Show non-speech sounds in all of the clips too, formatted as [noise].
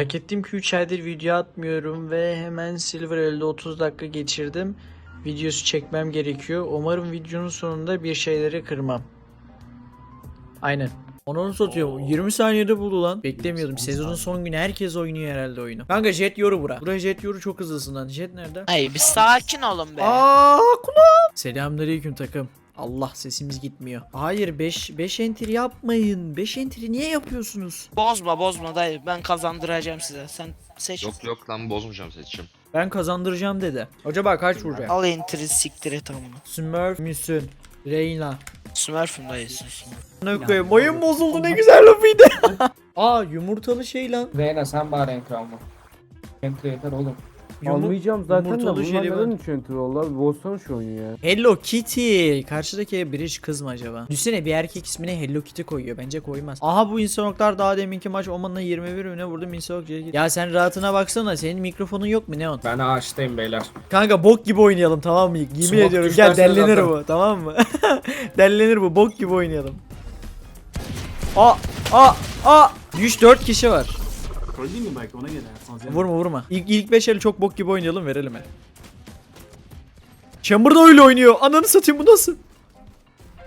Fark ettim ki 3 aydır video atmıyorum ve hemen Silver elde 30 dakika geçirdim. Videosu çekmem gerekiyor. Umarım videonun sonunda bir şeyleri kırmam. Aynen. Onu satıyor. 20 saniyede buldu lan. Beklemiyordum. Sezonun son günü herkes oynuyor herhalde oyunu. Kanka Jet Yoru bura. Buraya Jet Yoru çok hızlısın lan. Jet nerede? Ay bir sakin olun be. Aa kulağım. Selamünaleyküm takım. Allah sesimiz gitmiyor. Hayır 5 5 enter yapmayın. 5 entry niye yapıyorsunuz? Bozma bozma dayı ben kazandıracağım size. Sen seç. Yok yok lan bozmayacağım seçim. Ben kazandıracağım dedi. Acaba kaç vuracak? Al entry siktir et amına. Smurf müsün? Reyna. Smurf'üm dayısın Smurf. Ne koyayım? Oyun bozuldu ne güzel lafıydı. [laughs] Aa yumurtalı şey lan. Reyna sen bari enter alma. Enter yeter oğlum. Yumur- Almayacağım zaten de yumurtalı bunlar jelibon. neden 3 enter oldu abi? Bozsana şu oyunu ya. Hello Kitty. Karşıdaki bridge kız mı acaba? Düşünsene bir erkek ismine Hello Kitty koyuyor. Bence koymaz. Aha bu insanoklar daha deminki maç Oman'la 21 öne vurdum insanok. Ya sen rahatına baksana. Senin mikrofonun yok mu Neon? Ben ağaçtayım beyler. Kanka bok gibi oynayalım tamam mı? Yemin Smoke ediyorum gel dersene dellenir zaten. bu tamam mı? [laughs] dellenir bu bok gibi oynayalım. Aa aa aa 104 kişi var. Troll değil mi belki ona göre yapsanız. Vurma vurma. İlk, ilk 5 el çok bok gibi oynayalım verelim he. Chamber da öyle oynuyor. Ananı satayım bu nasıl?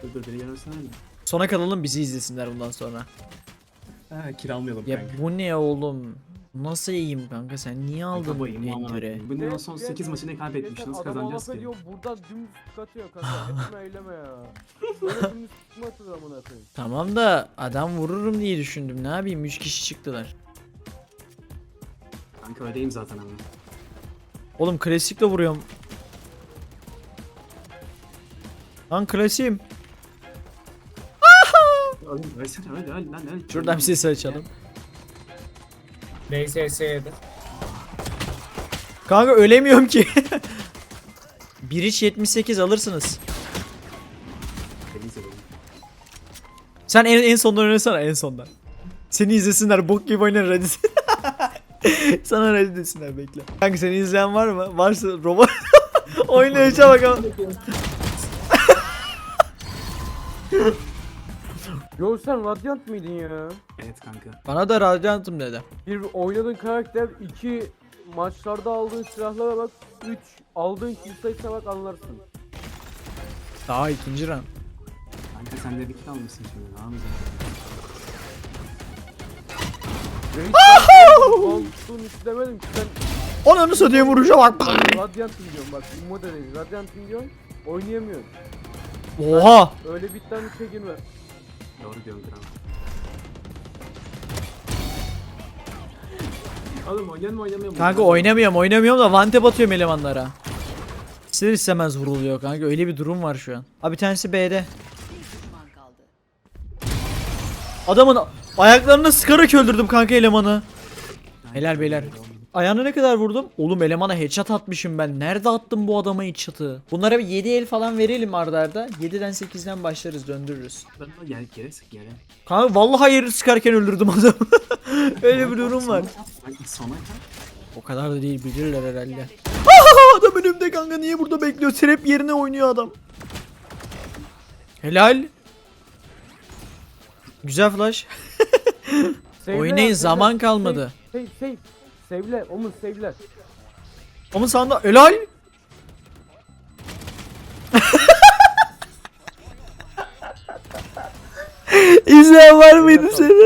Dur dur beni mi? Sona kalalım bizi izlesinler bundan sonra. Ha kiralayalım Ya kanka. bu ne oğlum? Nasıl iyiyim kanka sen niye aldın Enter'e? Allah'ım. Bu ne son 8 maçını kaybetmişsiniz Adam kazanacağız ki. ediyor buradan dümdüz katıyor kanka. [laughs] Etme eyleme ya. Böyle dümdüz tutma atıyor amına koyayım. Tamam da adam vururum diye düşündüm. Ne yapayım 3 kişi çıktılar. Kanka öyleyim zaten ama. Oğlum klasikle vuruyorum. Lan klasiğim. Lan öl. Şuradan bir ses açalım. LSS yedir. Kanka ölemiyorum ki. [laughs] Bir iç 78 alırsınız. Sen en, en sondan oynasana en sondan. Seni izlesinler bok gibi oynar hadi. [laughs] [laughs] Sana ready desinler bekle. Kanka seni izleyen var mı? Varsa robot oynayışa bak ama. Yo sen Radiant mıydın ya? Evet kanka. Bana da radyantım dedi. Bir oynadığın karakter, iki maçlarda aldığın silahlara bak, üç aldığın kill sayısına bak anlarsın. Daha ikinci round. Kanka sen de bir kill almışsın şimdi ne yapacaksın? Ben Altın istemedim ki sen Ananı satayım vuruşa bak. Radiant'ım diyorum bak değil Radiant'ım diyorum oynayamıyorsun. Oha. Öyle bitten bir şey girme. Doğru diyorsun kral. Oğlum oynayan mı oynamıyor mu? Kanka oynamıyorum oynamıyorum da vante batıyorum elemanlara. İster istemez vuruluyor kanka öyle bir durum var şu an. Abi bir tanesi B'de. Adamın ayaklarını sıkarak öldürdüm kanka elemanı. Helal beyler. Ayağına ne kadar vurdum? Oğlum elemana headshot atmışım ben. Nerede attım bu adama headshot'ı? Bunlara bir 7 el falan verelim arda arda. 7'den 8'den başlarız döndürürüz. Ben de gel geri sık geri. Kanka vallahi yeri sıkarken öldürdüm adamı. [laughs] öyle bir durum var. Kal. [laughs] O kadar da değil bilirler herhalde. Adam önümde kanka niye burada bekliyor? Trap yerine oynuyor adam. Helal. Güzel flash. [laughs] [laughs] Oynayın ya, zaman save'ler. kalmadı. Save save. Save'ler, Umut save'ler. Ama sağında helal. [laughs] İzleyen var mıydı seni?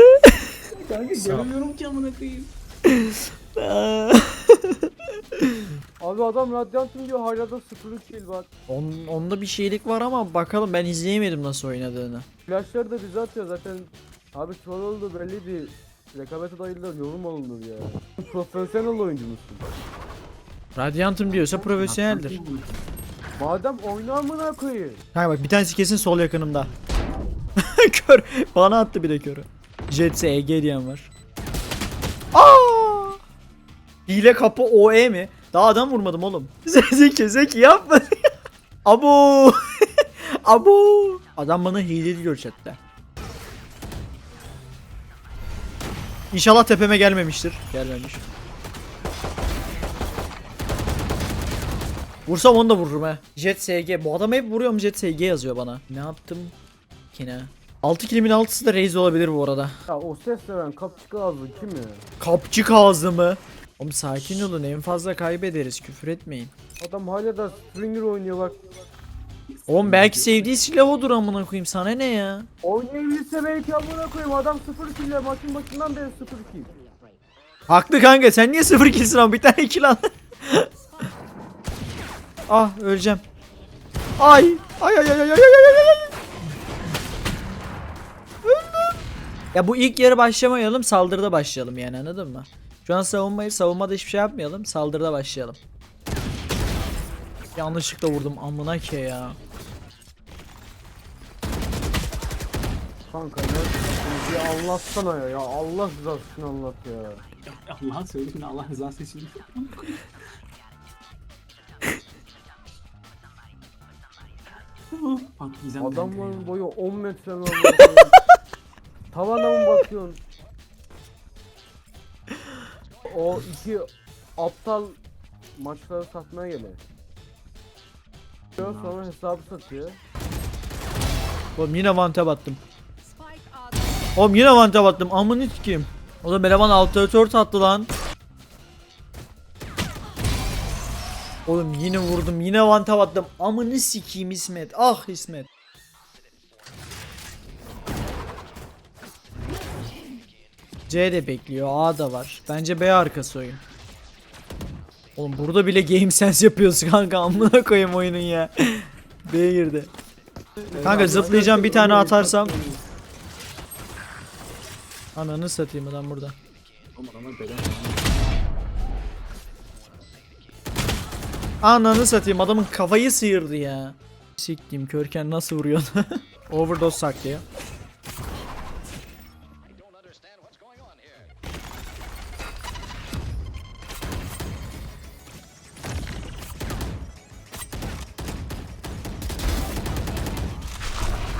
Kanka görmüyorum ki amına koyayım. [laughs] Abi adam Radiant'ım diyor hala da 0 kill var. Onun, onda bir şeylik var ama bakalım ben izleyemedim nasıl oynadığını. Flashları da bize atıyor zaten. Abi troll oldu belliydi. Rekabete dayılar yorum alınır ya. Profesyonel oyuncu musun? Radyantım diyorsa profesyoneldir. Madem oyna amına koyayım. Ha bak bir tanesi kesin sol yakınımda. [laughs] Kör. Bana attı bir de körü. Jetse EG diyen var. Aa! Hile kapı OE mi? Daha adam vurmadım oğlum. [laughs] Zeki Zeki yapma. [laughs] Abo. Abo. Adam bana hile diyor chatte. İnşallah tepeme gelmemiştir. Gelmemiş. Vursam onu da vururum he. Jet SG. Bu adam hep vuruyorum Jet SG yazıyor bana. Ne yaptım? Kine. 6 kilimin 6'sı da Raze olabilir bu arada. Ya o ses veren kapçık ağzı kim ya? Kapçık ağzı mı? Oğlum sakin olun en fazla kaybederiz küfür etmeyin. Adam hala da Springer oynuyor bak. Oğlum belki sevdiği silah odur amına koyayım sana ne ya? Oynayabilirse belki amına koyayım adam 0 kill maçın başından beri 0 kill. Haklı kanka sen niye sıfır killsin ama bir tane kill al. [laughs] ah öleceğim. Ay ay ay ay ay ay ay ay ay. Öldüm. Ya bu ilk yarı başlamayalım saldırıda başlayalım yani anladın mı? Şu an savunmayı savunmada hiçbir şey yapmayalım saldırıda başlayalım. Yanlışlıkla vurdum amına ke ya. Kanka ne ya anlatsana ya ya Allah rızası için anlat ya. Allah'ın söylediğini Allah rızası için. [laughs] De Adamların boyu 10 metre koyayım? [laughs] Tavana mı bakıyorsun? O iki aptal maçları satmaya geliyor. Sonra hesabı satıyor. Oğlum yine vante battım. Oğlum yine vante battım. Amını sikeyim. Oğlum eleman alternatör attı lan. Oğlum yine vurdum. Yine vante battım. Amını sikeyim İsmet. Ah İsmet. C de bekliyor. A da var. Bence B arkası oyun. Oğlum burada bile game sense yapıyoruz [laughs] kanka. Amına koyayım oyunun ya. [laughs] B'ye girdi. Kanka zıplayacağım bir tane atarsam. Ananı satayım adam burada. Oğlum adamlar beden Ananı satayım adamın kafayı sıyırdı ya. Siktim körken nasıl vuruyorsun? [laughs] Overdose saklıyor.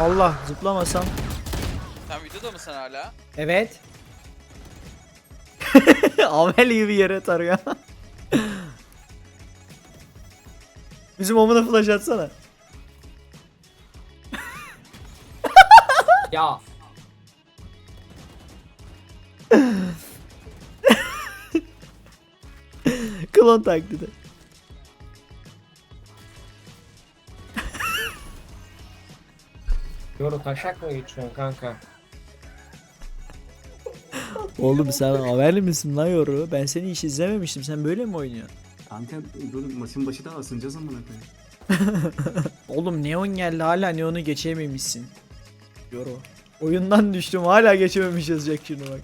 Allah zıplamasam. Sen videoda mısın hala? Evet. [laughs] Amel gibi yere tarıyor. [laughs] Bizim omuna flash atsana. Ya. [laughs] Klon taklidi. Yoru taşak mı geçiyorsun kanka? Oğlum sen haberli misin lan yoru? Ben seni hiç izlememiştim. Sen böyle mi oynuyorsun? Kanka böyle maçın başı da asınacağız amına koyayım. [laughs] Oğlum Neon geldi hala Neon'u geçememişsin. Yoru. Oyundan düştüm hala geçememiş yazacak bak.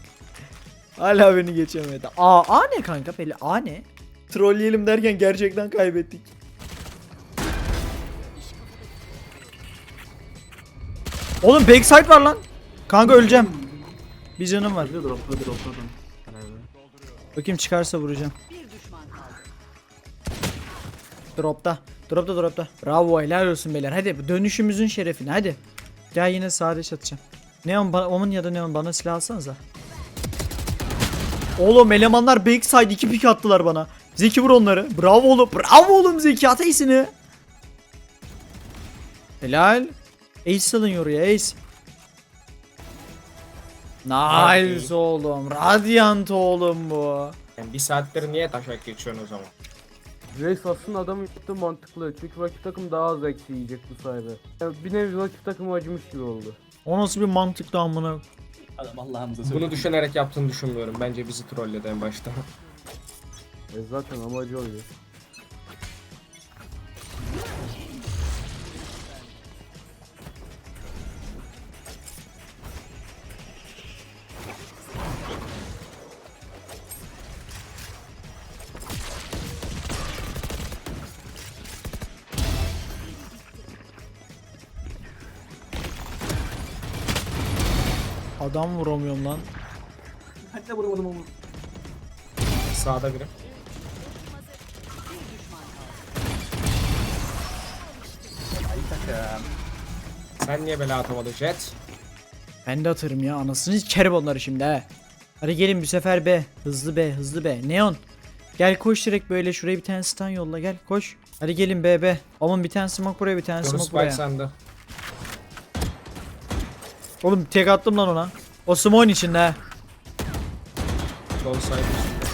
Hala beni geçemedi. A, A ne kanka Peli? A ne? Trolleyelim derken gerçekten kaybettik. Oğlum backside var lan. Kanka öleceğim. Bir canım var. Dropla dropla ver. Bakayım çıkarsa vuracağım. Dropta. Dropta dropta. Bravo helal olsun beyler. Hadi dönüşümüzün şerefine hadi. Gel yine sade atacağım. Neon bana, Omun ya da Neon bana silah alsanıza. Oğlum elemanlar backside iki pik attılar bana. Zeki vur onları. Bravo oğlum. Bravo oğlum Zeki at ace'ini. Helal. Ace alın yoruya ace. Nice oğlum. Radiant oğlum bu. Yani bir saattir niye taşak geçiyorsun o zaman? Race aslında adamın yaptığı mantıklı. Çünkü rakip takım daha az eksi yiyecek bu sayede. Yani bir nevi rakip takımı acımış gibi oldu. O nasıl bir mantıklı amına. Adam Allah'ımıza Bunu düşünerek yaptığını düşünmüyorum. Bence bizi trolledi en başta. E zaten amacı oluyor. Adam vuramıyorum lan. Hatta vuramadım ama. Sağda biri. Sen niye bela atamadın Jet? Ben de atarım ya anasını sikerim onları şimdi he. Hadi gelin bu sefer B. Hızlı B hızlı B. Neon. Gel koş direkt böyle şuraya bir tane stun yolla gel koş. Hadi gelin B B. Aman bir tane smoke buraya bir tane Yoru smoke buraya. sende. Oğlum tek attım lan ona. O smoke'un içinde. Sol side üstünde.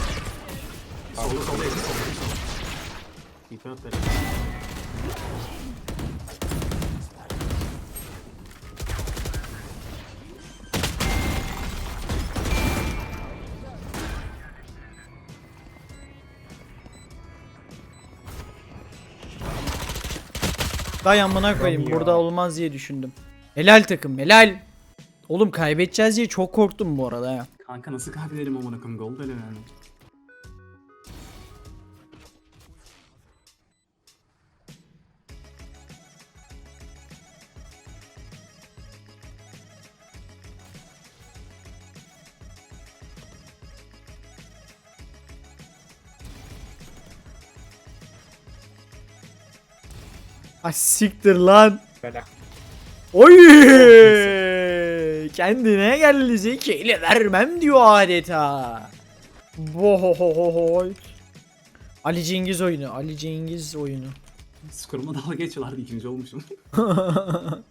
Koyayım. Burada olmaz diye düşündüm. Helal takım helal. Oğlum kaybedeceğiz diye çok korktum bu arada ya. Kanka nasıl kaybedelim amına koyayım gol böyle yani. Ay siktir lan. Bela. Oy! Kendine geldi zekiyle vermem diyor adeta. Bohohohoy. Ali Cengiz oyunu. Ali Cengiz oyunu. Skoruma dalga geçiyorlardı ikinci olmuşum. [laughs]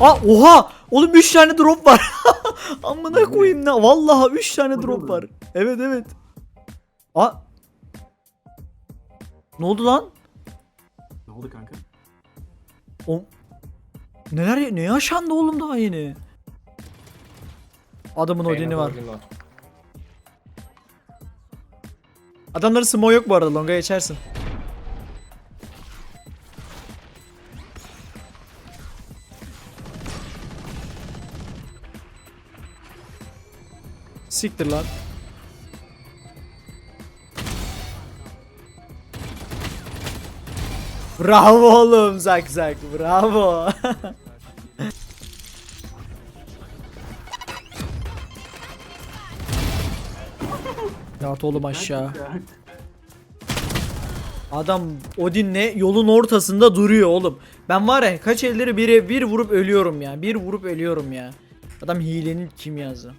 Aa oha! Oğlum 3 tane drop var. [laughs] Amına koyayım ne? Vallahi 3 tane drop var. Evet evet. Aa. Ne oldu lan? ne oldu kanka? O neler ne yaşandı oğlum daha yeni? Adamın Odin'i var. Odin Adamların smoke yok bu arada. Longa geçersin. Siktir lan. Bravo oğlum Zak Zak bravo. [laughs] Yat oğlum aşağı. Adam Odin'le yolun ortasında duruyor oğlum. Ben var ya kaç elleri bire bir vurup ölüyorum ya. Bir vurup ölüyorum ya. Adam hilenin kimyası.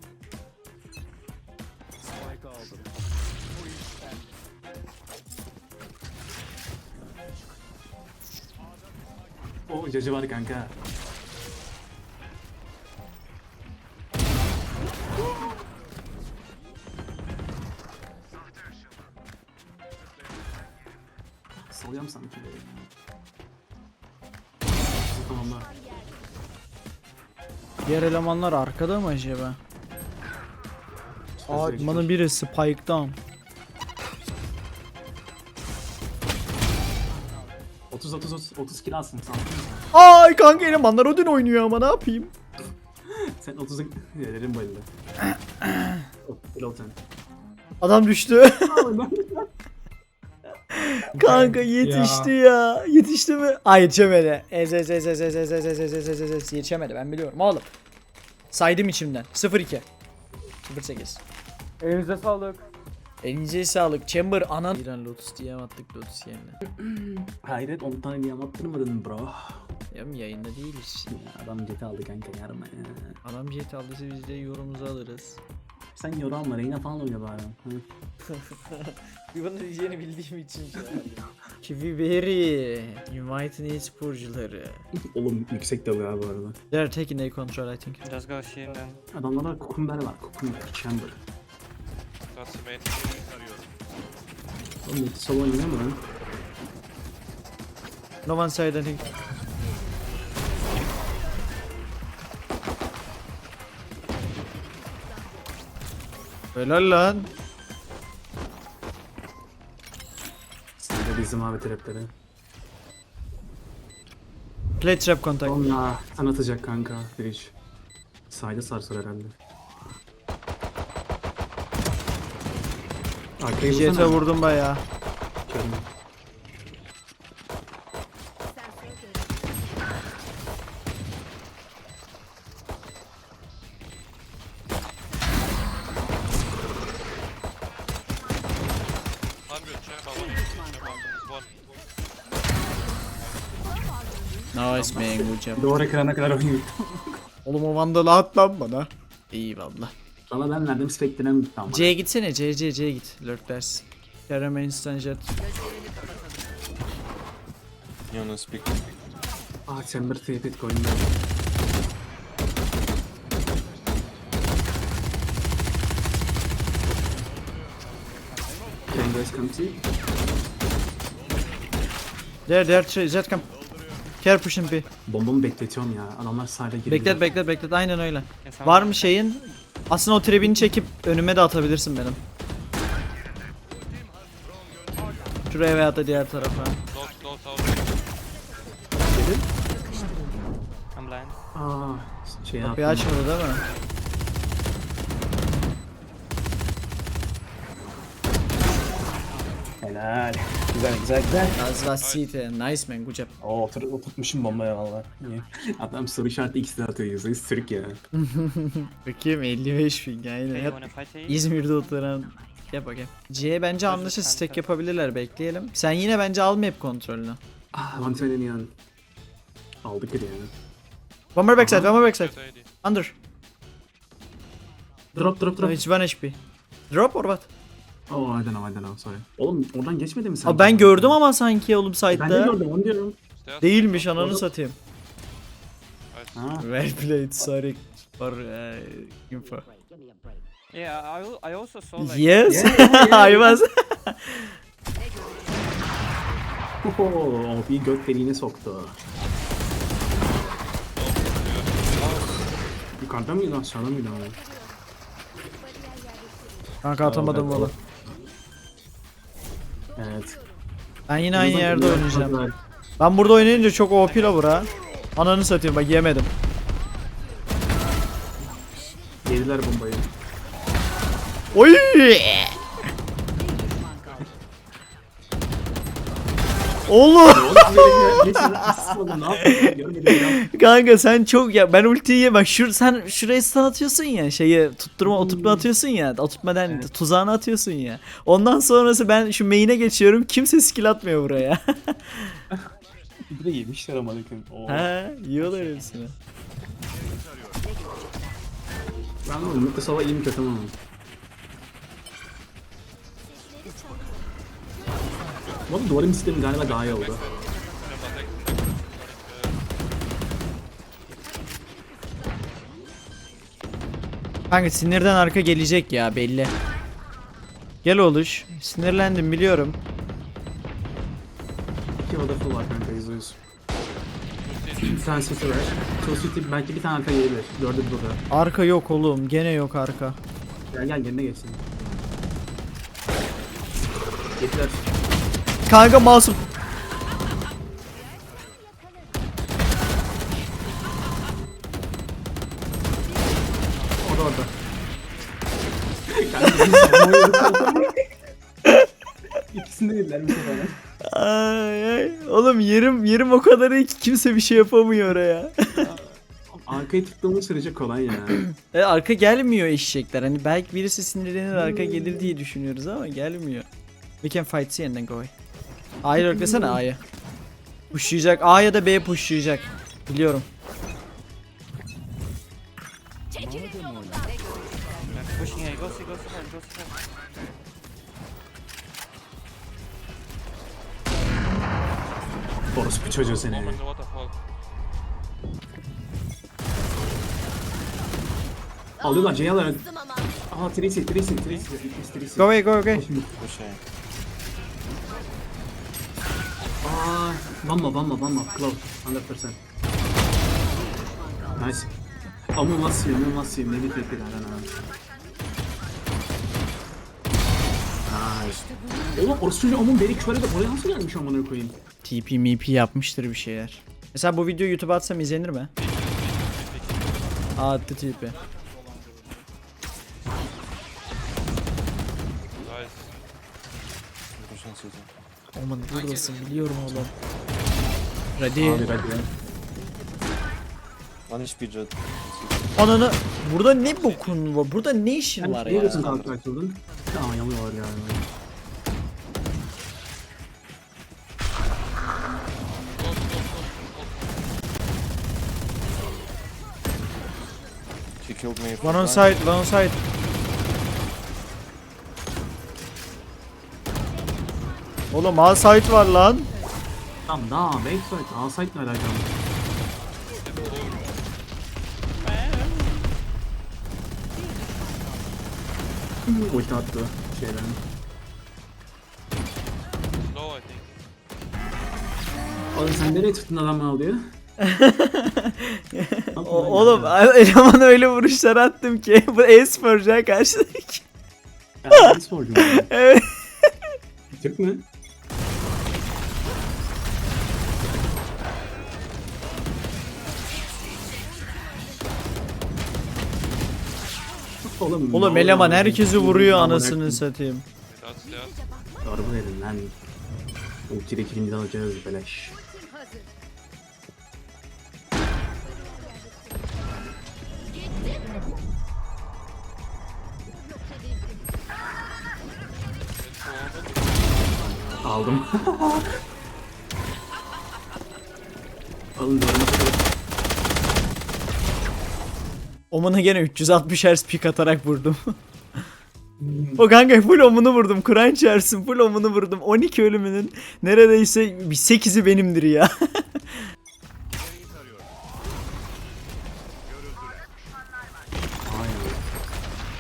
O cacı var kanka. Salıyorum sanki böyle ya. Tamamlar. Diğer elemanlar arkada mı acaba? Aa bana biri spike'dan. 30 30 30 30 kill alsın. Ay kanka elemanlar Odin oynuyor ama ne yapayım? Sen 30'a yerim bayıldı. Kill sen. Adam düştü. kanka yetişti ya. Yetişti mi? Ay yetişemedi. Ez ez ez ez ez ez ez ez ez ez ez ez ez yetişemedi ben biliyorum oğlum. Saydım içimden. 0-2. 0-8. Elinize sağlık. Elinize sağlık. Chamber anan. İran Lotus diye attık Lotus yerine. [clears throat] Hayret 10 tane diye attırmadın bro. Ya mı yayında değiliz. Ya adam jet aldı kanka yarma ya. Adam jet aldıysa biz de yorumumuzu alırız. Sen yoran Reyna falan oyna bari. [laughs] Bana diyeceğini bildiğim için. Kiwi Berry. United e-sporcuları. Oğlum yüksek de ya bu arada. They're taking a control I think. Just go then. Adamlarda kukumber var. Kukumber, chamber. Kasım etkiyi arıyorum. Oğlum? No one said anything. Helal lan. Sizde bizim abi trapleri. Play trap contact. Oğlum ya sen atacak kanka Breach. Sayda sarsar herhalde. Arkayı Jet'e vursana. vurdum bayağı. One. Nice man good job. Doğru ekrana kadar oynuyor. Oğlum o vandalı at lan bana. Eyvallah. Sana ben verdim Spectre'den gitti ama. C'ye gitsene C C C'ye git. Lurk dersin. Kerem instant jet. Ah Chamber tehdit koyunda. Chamber is coming. There there ç- jet come. Care pushing B. Bombamı bekletiyorum ya. Adamlar sahile girdi. Beklet beklet beklet aynen öyle. Var mı şeyin? Aslında o trebini çekip önüme de atabilirsin benim. Şuraya veya da diğer tarafa. Close, close out. I'm blind. Aa, şey yaptım. açmadı değil mi? Helal. Güzel güzel güzel. Az last city. Nice man good job. Oo otur, oturtmuşum bombaya valla. İyi. Adam soru işareti ikisi de atıyor yüzde Türk ya. [laughs] Bakayım 55 bin fight here? İzmir'de oturan Yap bakayım. C bence anlaşır stack yapabilirler bekleyelim. Sen yine bence al map kontrolünü. Ah one twenty yan. Aldık ya. One more backside, one more backside. Under. Drop drop drop. it's one HP. Drop or what? Oh I don't know I don't know sorry. Oğlum oradan geçmedi mi sen? Abi ben gördüm ama sanki oğlum Ben de site'da. gördüm onu diyorum. Değilmiş ananı satayım. Ha. Well played, sorry for uh, info. Yeah, I, al- I also saw like Yes, [laughs] I was. Oho, bir göt deliğine soktu. Yukarıda mıydı aşağıda mıydı abi? Kanka atamadım valla. Evet. Ben yine aynı yerde oynayacağım. Ben burada oynayınca çok OP la bura. Ananı satayım bak yemedim. Yediler bombayı. Oy! Oğlum Geçin, ne yaptın? Görmedim ya. kanka sen çok ya ben ultiyi ye bak şur sen şuraya stun atıyorsun ya şeyi tutturma oturtma atıyorsun ya oturtmadan tuzağını atıyorsun ya. Ondan sonrası ben şu main'e geçiyorum kimse skill atmıyor buraya. [laughs] Bir de yemişler ama bakın. He yiyorlar hepsini. Ben de Mutlu Sava iyi mi kötü mü? Bu arada duvarın sistemi galiba daha iyi oldu. Kanka sinirden arka gelecek ya belli. Gel oluş. Sinirlendim biliyorum. İki oda full var kanka yüz. Bir tane city var. Two city belki bir tane arka gelebilir. Dördü burada. Arka yok oğlum. Gene yok arka. Gel gel yerine geçsin. Yediler. Kanka masum. Orada. Savunma İkisini yediler bir sefer. Ay, ay. Oğlum yerim yerim o kadar iyi ki kimse bir şey yapamıyor oraya. Arkayı tuttuğumuz sürece kolay ya. [clears throat] e, arka gelmiyor eşekler. Hani belki birisi sinirlenir arka gelir diye düşünüyoruz ama gelmiyor. We can fight C and then go away. A'yı lurklasana A'yı. Pushlayacak. A ya da B pushlayacak. Biliyorum. Orospu çocuğu seni. Bomb in the waterfall. Alıyorlar alıyorlar. Aha Tracy, Tracy, Tracy. Tracy. Go away go away. Aa, Vamma, Vamma, Vamma. Close, 100%. Nice. Ama nasıl yiyorum, nasıl yiyorum, ne bir tekrar Oğlum orası çocuğu amun beni köre de oraya nasıl gelmiş amına koyayım? TP MP yapmıştır bir şeyler. Mesela bu videoyu YouTube'a atsam izlenir mi? Aa, attı TP. Aman buradasın biliyorum oğlum. Ready. Abi hadi. Ananı burada ne bokun var? Burada ne işin var ya? diyorsun kalktı açıldın? Aa yanıyorlar ya. Killed me. One on side, one on side. Oğlum A site var lan. Tamam daha backside. Alsayt ne alakalı? Ulti attı şeyden. Low I think. Oğlum sen nereye tuttun adam alıyor? O- oğlum eleman öyle vuruşlar attım ki [laughs] bu e-sporcuya karşıdaki. Ben sporcum. [laughs] Evet. Türk mü? Oğlum, Oğlum eleman herkesi vuruyor anasını satayım. Yeah. Darbe verin lan. Ultiyle ikinci alacağız beleş. Aldım. [laughs] Alın. Oman'a gene 360 Hz pik atarak vurdum. o kanka full omunu vurdum. Kur'an çarpsın full omunu vurdum. 12 ölümünün neredeyse bir 8'i benimdir ya. [laughs]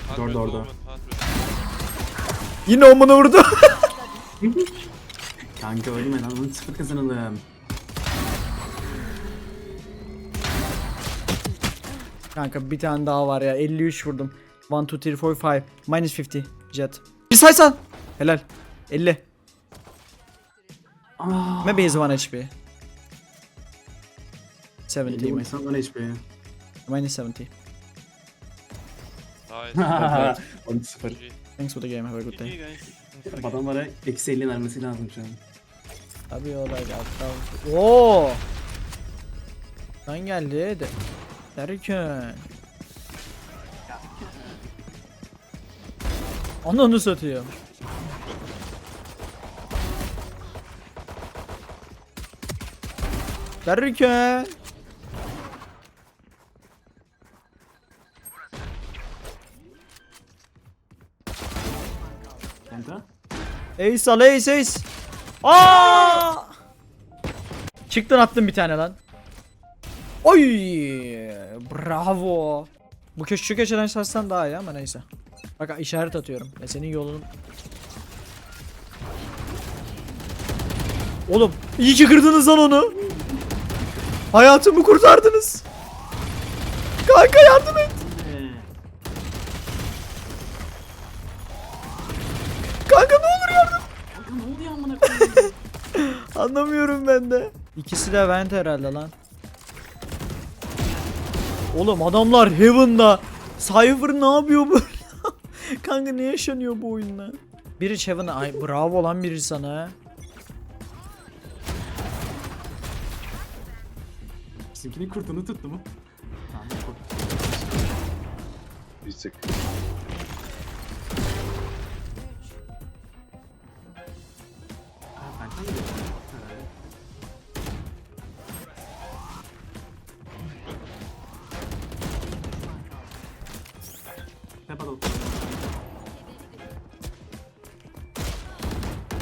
Half Orada, orada. Yine omunu vurdu. [laughs] Kanka ölme lan onu sıfır kazanalım. kanka bir tane daha var ya. 53 vurdum. 1 2 3 4 5 minus 50 jet. Bir saysan. Helal. 50. Aa, Maybe he's 1 HP. 70 Elli mi? insan bana HP. Minus 70. Nice. [laughs] 10-0. GG. Thanks for the game. Have a good day. Adamlara eksi 50 vermesi lazım şu an. Tabii olay hatta. Oo. Lan geldi de. Derken. Ananı satıyor. Derken. Kanka. Ace al ace ace. Aa! Çıktın attın bir tane lan. Oy! Bravo. Bu köşe şu köşeden sarsan daha iyi ama neyse. Bak işaret atıyorum. Ve senin yolun. Oğlum iyi ki kırdınız lan onu. Hayatımı kurtardınız. Kanka yardım et. Ee, Kanka ne olur yardım. kanka ne oluyor amına koyayım? Anlamıyorum ben de. İkisi de vent herhalde lan. Oğlum adamlar Heaven'da. Cypher ne yapıyor bu? [laughs] Kanka ne yaşanıyor bu oyunda? Biri Heaven'a ay bravo lan biri sana. Bizimkinin kurtunu tuttu mu? Tamam, kurt. Ha,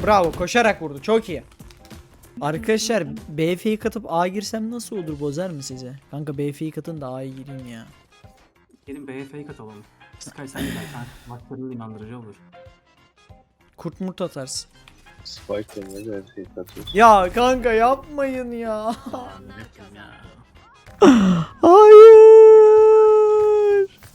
Bravo koşarak vurdu çok iyi. Arkadaşlar BF'yi katıp A girsem nasıl olur bozar mı size? Kanka BF'yi katın da A'ya gireyim ya. Gelin BF'yi katalım. Sky sen de gel kanka. Maçların inandırıcı olur. Kurt murt atarsın. Spike deniyor her şeyi katıyor. Ya kanka yapmayın ya. Ya. [laughs]